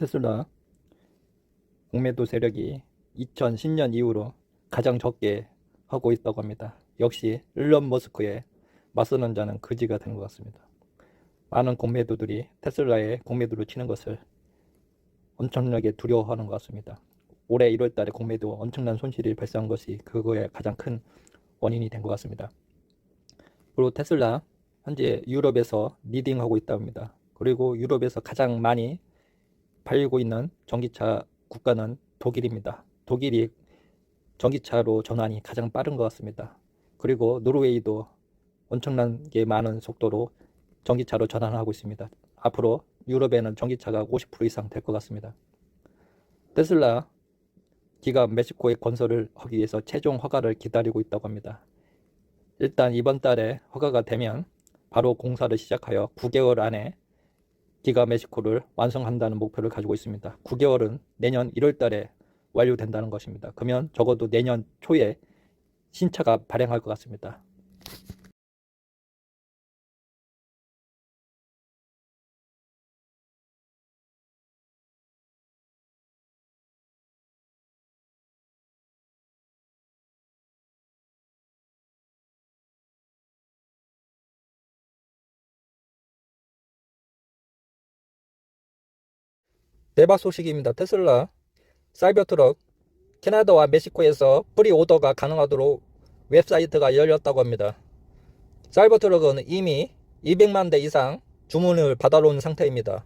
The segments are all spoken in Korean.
테슬라 공매도 세력이 2010년 이후로 가장 적게 하고 있다고 합니다. 역시 일론 머스크에 맞서는 자는 거지가 된 것 같습니다. 많은 공매도들이 테슬라의 공매도를 치는 것을 엄청나게 두려워하는 것 같습니다. 올해 1월 달에 공매도 엄청난 손실이 발생한 것이 그거의 가장 큰 원인이 된 것 같습니다. 그리고 테슬라 현재 유럽에서 리딩하고 있다고 합니다. 그리고 유럽에서 가장 많이 팔리고 있는 전기차 국가는 독일입니다. 독일이 전기차로 전환이 가장 빠른 것 같습니다. 그리고 노르웨이도 엄청나게 많은 속도로 전기차로 전환하고 있습니다. 앞으로 유럽에는 전기차가 50% 이상 될 것 같습니다. 테슬라 기가 멕시코에 건설을 하기 위해서 최종 허가를 기다리고 있다고 합니다. 일단 이번 달에 허가가 되면 바로 공사를 시작하여 9개월 안에 기가 멕시코를 완성한다는 목표를 가지고 있습니다. 9개월은 내년 1월 달에 완료된다는 것입니다. 그러면 적어도 내년 초에 신차가 발행할 것 같습니다. 대박 소식입니다. 테슬라 사이버트럭 캐나다와 멕시코에서 프리 오더가 가능하도록 웹사이트가 열렸다고 합니다. 사이버트럭은 이미 200만 대 이상 주문을 받아놓은 상태입니다.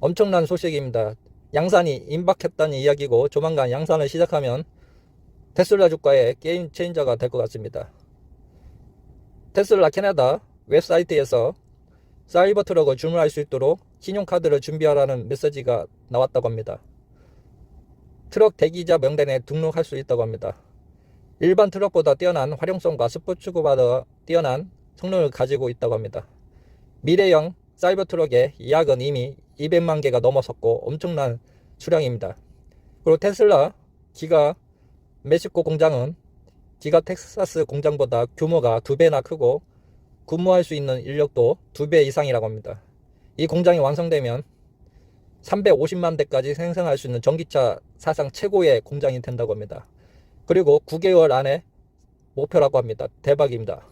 엄청난 소식입니다. 양산이 임박했다는 이야기고 조만간 양산을 시작하면 테슬라 주가의 게임 체인저가 될 것 같습니다. 테슬라 캐나다 웹사이트에서 사이버 트럭을 주문할 수 있도록 신용카드를 준비하라는 메시지가 나왔다고 합니다. 트럭 대기자 명단에 등록할 수 있다고 합니다. 일반 트럭보다 뛰어난 활용성과 스포츠보다 뛰어난 성능을 가지고 있다고 합니다. 미래형 사이버 트럭의 예약은 이미 200만 개가 넘어섰고 엄청난 수량입니다. 그리고 테슬라 기가 멕시코 공장은 기가 텍사스 공장보다 규모가 두 배나 크고 근무할 수 있는 인력도 두 배 이상이라고 합니다. 이 공장이 완성되면 350만 대까지 생산할 수 있는 전기차 사상 최고의 공장이 된다고 합니다. 그리고 9개월 안에 목표라고 합니다. 대박입니다.